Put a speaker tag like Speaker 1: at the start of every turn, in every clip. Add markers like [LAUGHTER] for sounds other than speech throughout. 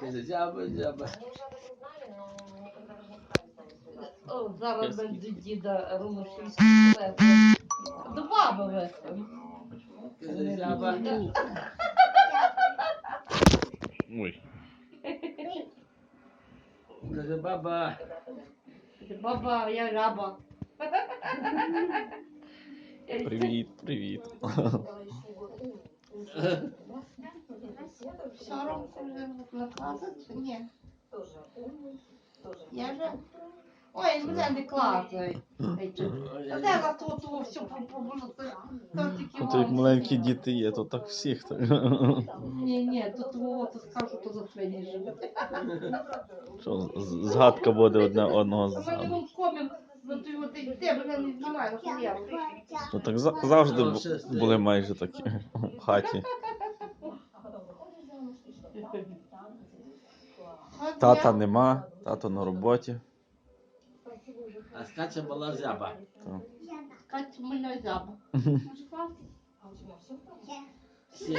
Speaker 1: Каже, Зяба, зяба.
Speaker 2: О, зараз będzie діда Румушівський телефон. До баби вести.
Speaker 1: Каже, зяба.
Speaker 3: Ой.
Speaker 1: Каже, баба.
Speaker 2: Баба, я жаба.
Speaker 3: Привіт, привіт.
Speaker 2: Соромко вже накладати чи ні? Я же... Ой, мене не. Та де на то, то все побуло, то тільки
Speaker 3: то як маленькі діти є, то так всіх. Так.
Speaker 2: Ні, ні, то твого, то скажу, то за свині живе.
Speaker 3: Що, згадка буде одне одного згадку.
Speaker 2: вон комір, за той от йде, мене не знімає, що я.
Speaker 3: Ну так за- завжди бу- були майже такі [LAUGHS] в хаті. Тата нема, тато на роботі.
Speaker 1: А скача була зяба.
Speaker 3: То.
Speaker 2: Кать, мене зяба.
Speaker 1: Всі.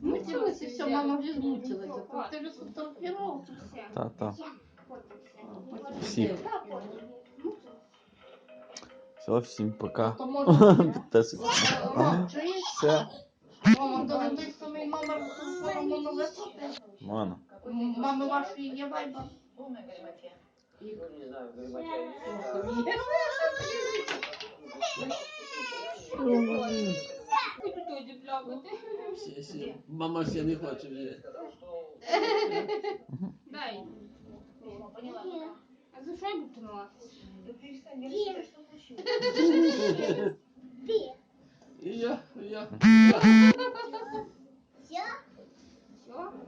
Speaker 2: Мучилася, все, мама вже змучилася. Ти вже сфотографував.
Speaker 3: Та-та.
Speaker 2: Потім
Speaker 3: Всіх. Все, всім пока. [LAUGHS] Підписуйтесь. Все.
Speaker 2: Мама, то той самий номер телефону не висоти.
Speaker 3: Мана.
Speaker 2: Мами вашої є вайба.
Speaker 1: Мама ще не хоче вже.
Speaker 4: Дай. А за що я буду тренуватися?
Speaker 1: Ти. [LAUGHS] Я, я. Я? Все?